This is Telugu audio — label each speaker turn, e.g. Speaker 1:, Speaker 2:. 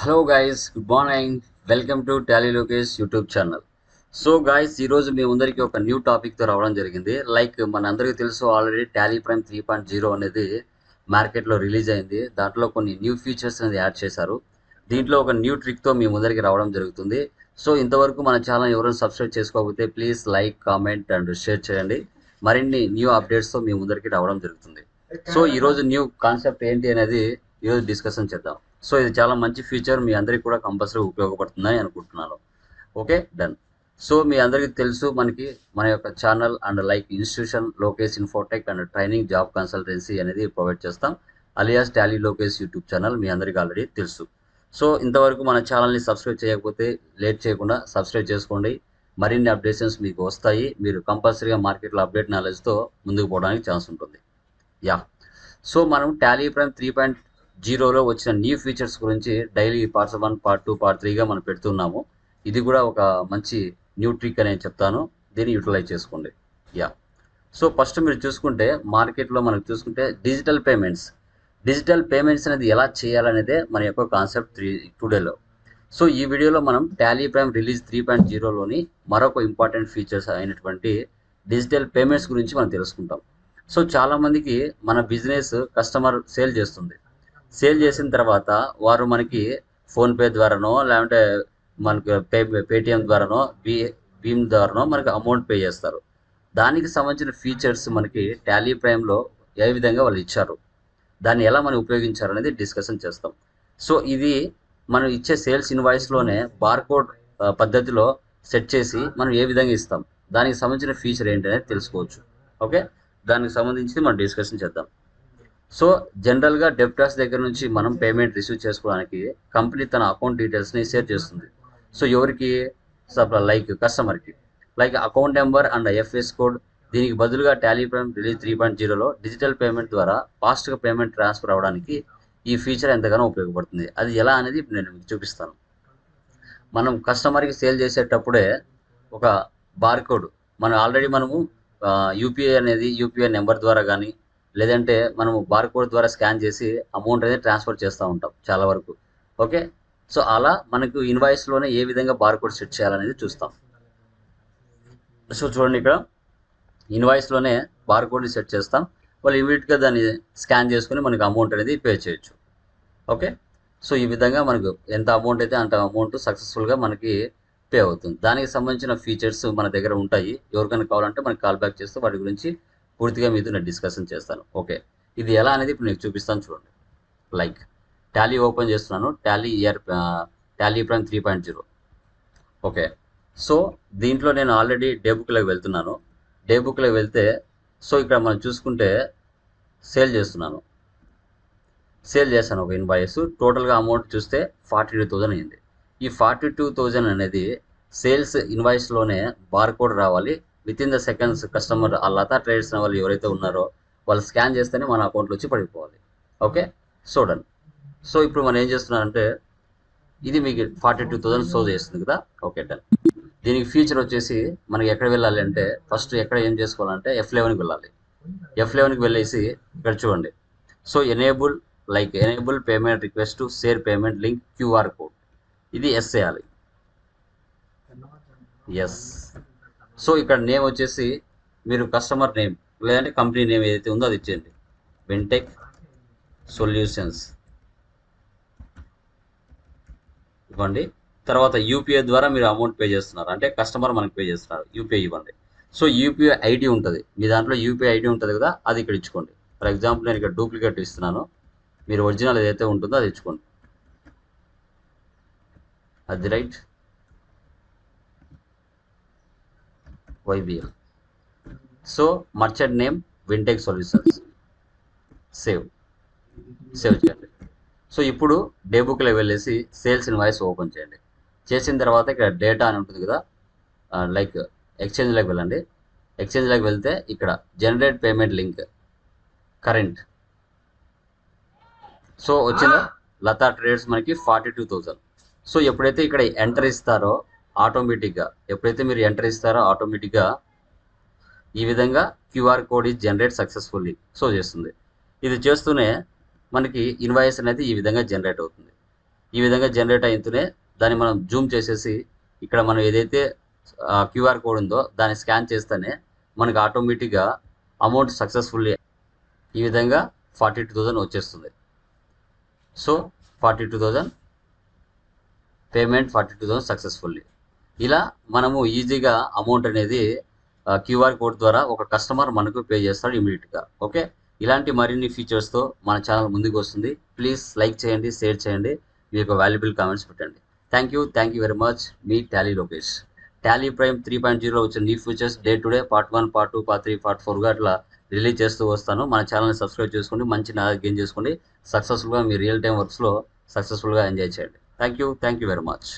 Speaker 1: Hello guys good morning welcome to Tally Lokesh YouTube channel so guys ఈరోజు మీ అందరికీ ఒక న్యూ టాపిక్తో రావడం జరిగింది. లైక్ మన అందరికీ తెలుసు already Tally Prime three point zero అనేది మార్కెట్లో రిలీజ్ అయింది. దాంట్లో కొన్ని న్యూ ఫీచర్స్ అనేది యాడ్ చేశారు. దీంట్లో ఒక న్యూ ట్రిక్తో మీ ముందరికి రావడం జరుగుతుంది. సో ఇంతవరకు మన ఛానల్ ఎవరైనా సబ్స్క్రైబ్ చేసుకోకపోతే please like comment and share చేయండి. మరిన్ని న్యూ అప్డేట్స్తో మీ ముందరికి రావడం జరుగుతుంది. సో ఈరోజు న్యూ కాన్సెప్ట్ ఏంటి అనేది ఈరోజు డిస్కషన్ చేద్దాం. సో ఇది చాలా మంచి ఫీచర్ మీ అందరికీ కూడా కంపల్సరీ ఉపయోగపడుతుందని అనుకుంటున్నాను. ఓకే? డన్ సో మీ అందరికీ తెలుసు మనకి మన యొక్క channel and like institution Lokesh Infotech and training job consultancy అనేది ప్రొవైడ్ చేస్తాం. Alias Tally Lokesh YouTube channel మీ అందరికీ ఆల్రెడీ తెలుసు. సో ఇంతవరకు మన ఛానల్ని సబ్స్క్రైబ్ చేయకపోతే లేట్ చేయకుండా సబ్స్క్రైబ్ చేసుకోండి. మరిన్ని అప్డేషన్స్ మీకు వస్తాయి. మీరు కంపల్సరీగా మార్కెట్లో అప్డేట్ నాలెడ్జ్తో ముందుకు పోవడానికి ఛాన్స్ ఉంటుంది. యా సో మనం టాలీ ప్రైమ్ త్రీ పాయింట్ జీరోలో వచ్చిన న్యూ ఫీచర్స్ గురించి daily parts one part two part త్రీగా మనం పెడుతున్నాము. ఇది కూడా ఒక మంచి న్యూ ట్రిక్ అని నేను చెప్తాను. దీన్ని యూటిలైజ్ చేసుకోండి. యా సో ఫస్ట్ మీరు చూసుకుంటే మార్కెట్లో మనకు చూసుకుంటే డిజిటల్ పేమెంట్స్ డిజిటల్ పేమెంట్స్ అనేది ఎలా చేయాలనేదే మన యొక్క కాన్సెప్ట్ త్రీ టుడేలో సో ఈ వీడియోలో మనం Tally Prime release three point జీరోలోని మరొక ఇంపార్టెంట్ ఫీచర్స్ అయినటువంటి డిజిటల్ పేమెంట్స్ గురించి మనం తెలుసుకుంటాం. సో చాలామందికి మన బిజినెస్ కస్టమర్ సేల్ చేస్తుంది. సేల్ చేసిన తర్వాత వారు మనకి ఫోన్పే ద్వారానో లేదంటే మనకి పే పేటిఎం ద్వారానో బీ భీమ్ ద్వారానో మనకి అమౌంట్ పే చేస్తారు. దానికి సంబంధించిన ఫీచర్స్ మనకి టాలీ ప్రైమ్లో ఏ విధంగా వాళ్ళు ఇచ్చారు దాన్ని ఎలా మనం ఉపయోగించారు అనేది డిస్కషన్ చేస్తాం. సో ఇది మనం ఇచ్చే సేల్స్ ఇన్వాయిస్లోనే బార్కోడ్ పద్ధతిలో సెట్ చేసి మనం ఏ విధంగా ఇస్తాం దానికి సంబంధించిన ఫీచర్ ఏంటి అనేది తెలుసుకోవచ్చు. ఓకే? దానికి సంబంధించి మనం డిస్కషన్ చేద్దాం. సో జనరల్గా డెప్టాస్ దగ్గర నుంచి మనం పేమెంట్ రిసీవ్ చేసుకోవడానికి కంపెనీ తన అకౌంట్ డీటెయిల్స్ని షేర్ చేస్తుంది. సో ఎవరికి? లైక్ కస్టమర్కి. Like account number and IFS code. దీనికి బదులుగా Tally Prime release three point జీరోలో డిజిటల్ పేమెంట్ ద్వారా ఫాస్ట్గా పేమెంట్ ట్రాన్స్ఫర్ అవ్వడానికి ఈ ఫీచర్ ఎంతగానో ఉపయోగపడుతుంది. అది ఎలా అనేది ఇప్పుడు నేను మీకు చూపిస్తాను. మనం కస్టమర్కి సేల్ చేసేటప్పుడే ఒక బార్కోడ్ మనం ఆల్రెడీ మనము యూపీఐ అనేది యూపీఐ నెంబర్ ద్వారా కానీ లేదంటే మనము బార్కోడ్ ద్వారా స్కాన్ చేసి అమౌంట్ అనేది ట్రాన్స్ఫర్ చేస్తూ ఉంటాం చాలా వరకు. ఓకే సో అలా మనకు ఇన్వాయిస్లోనే ఏ విధంగా బార్కోడ్ సెట్ చేయాలనేది చూస్తాం. సో చూడండి ఇక్కడ. ఇన్వాయిస్లోనే బార్కోడ్ని సెట్ చేస్తాం. వాళ్ళు ఇమీడియట్గా దాన్ని స్కాన్ చేసుకుని మనకు అమౌంట్ అనేది పే చేయొచ్చు. ఓకే సో ఈ విధంగా మనకు ఎంత అమౌంట్ అయితే అంత అమౌంట్ సక్సెస్ఫుల్గా మనకి పే అవుతుంది. దానికి సంబంధించిన ఫీచర్స్ మన దగ్గర ఉంటాయి. ఎవరికైనా కావాలంటే మనకి కాల్ బ్యాక్ చేస్తే వాటి గురించి పూర్తిగా మీతో నేను డిస్కషన్ చేస్తాను. ఓకే ఇది ఎలా అనేది ఇప్పుడు నేను చూపిస్తాను చూడండి. లైక్ టాలీ ఓపెన్ చేస్తున్నాను. Tally year Tally Prime three point zero okay so దీంట్లో నేను ఆల్రెడీ డే బుక్లోకి వెళ్తున్నాను. డే బుక్లోకి వెళ్తే సో ఇక్కడ మనం చూసుకుంటే సేల్ చేస్తున్నాను. సేల్ చేశాను ఒక ఇన్వాయిస్ టోటల్గా అమౌంట్ చూస్తే ఫార్టీ టూ థౌజండ్ అయింది. ఈ ఫార్టీ టూ థౌజండ్ అనేది సేల్స్ ఇన్వాయిస్లోనే బార్కోడ్ రావాలి. With in the seconds customer ఆ లతా ట్రేడర్స్ వాళ్ళు ఎవరైతే ఉన్నారో వాళ్ళు స్కాన్ చేస్తేనే మన అకౌంట్లో వచ్చి పడిపోవాలి. ఓకే సో డన్ సో ఇప్పుడు మనం ఏం చేస్తున్నారంటే ఇది మీకు ఫార్టీ టూ థౌసండ్ సో చేస్తుంది కదా? ఓకే డన్ దీనికి ఫీచర్ వచ్చేసి మనకి ఎక్కడ వెళ్ళాలి అంటే ఫస్ట్ ఎక్కడ ఏం చేసుకోవాలంటే ఎఫ్ లెవెన్కి వెళ్ళాలి. ఎఫ్ లెవెన్కి వెళ్ళేసి ఇక్కడ చూడండి. So enable like enable payment request share payment link QR code ఇది ఎస్ చేయాలి ఎస్ సో ఇక్కడ నేమ్ వచ్చేసి మీరు కస్టమర్ నేమ్ లేదంటే కంపెనీ నేమ్ ఏదైతే ఉందో అది ఇచ్చేయండి. వింటెక్ సొల్యూషన్స్ ఇవ్వండి. తర్వాత యూపీఐ ద్వారా మీరు అమౌంట్ పే చేస్తున్నారు. అంటే కస్టమర్ మనకి పే చేస్తున్నారు. యూపీఐ ఇవ్వండి. సో యూపీఐ ఐడి ఉంటుంది. మీ దాంట్లో యూపీఐ ఐడి ఉంటుంది కదా అది ఇక్కడ ఇచ్చుకోండి. ఫర్ ఎగ్జాంపుల్ నేను ఇక్కడ డూప్లికేట్ ఇస్తున్నాను. మీరు ఒరిజినల్ ఏదైతే ఉంటుందో అది ఇచ్చుకోండి. అది right Y B L. So merchant name Wintech solutions save save చేయండి. సో ఇప్పుడు డే బుక్లో వెళ్ళేసి సేల్స్ ఇన్వాయిస్ ఓపెన్ చేయండి. చేసిన తర్వాత ఇక్కడ డేటా అని ఉంటుంది కదా లైక్ ఎక్స్చేంజ్లోకి వెళ్ళండి ఎక్స్చేంజ్లోకి వెళ్తే ఇక్కడ generate payment link current so వచ్చిందా లతా ట్రేడ్స్ మనకి ఫార్టీ టూ థౌజండ్ సో ఎప్పుడైతే ఇక్కడ ఎంటర్ ఇస్తారో ఆటోమేటిక్గా ఎప్పుడైతే మీరు ఎంటర్ ఇస్తారో ఆటోమేటిక్గా ఈ విధంగా క్యూఆర్ కోడ్ ఈ జనరేట్ సక్సెస్ఫుల్లీ సో చేస్తుంది. ఇది చేస్తూనే మనకి ఇన్వాయిస్ అనేది ఈ విధంగా జనరేట్ అవుతుంది. ఈ విధంగా జనరేట్ అయితేనే దాన్ని మనం జూమ్ చేసేసి ఇక్కడ మనం ఏదైతే క్యూఆర్ కోడ్ ఉందో దాన్ని స్కాన్ చేస్తేనే మనకు ఆటోమేటిక్గా అమౌంట్ సక్సెస్ఫుల్లీ ఈ విధంగా ఫార్టీ టూ థౌజండ్ వచ్చేస్తుంది. So forty two thousand payment forty two thousand successfully. ఇలా మనము ఈజీగా అమౌంట్ అనేది క్యూఆర్ కోడ్ ద్వారా ఒక కస్టమర్ మనకు పే చేస్తాడు ఇమీడియట్గా. ఓకే? ఇలాంటి మరిన్ని ఫీచర్స్తో మన ఛానల్ ముందుకు వస్తుంది. ప్లీజ్ లైక్ చేయండి షేర్ చేయండి. మీ యొక్క వాల్యుబుల్ కామెంట్స్ పెట్టండి. Thank you thank you very much me Tally Lokesh Tally Prime three point zero వచ్చిన new features day to day part one part two part three part ఫోర్గా అట్లా రిలీజ్ చేస్తూ వస్తాను. మన ఛానల్ని సబ్స్క్రైబ్ చేసుకోండి మంచి నాలెడ్జ్ గెయిన్ చేసుకోండి. సక్సెస్ఫుల్గా మీ రియల్ టైం వర్క్స్లో సక్సెస్ఫుల్గా ఎంజాయ్ చేయండి. Thank you thank you very much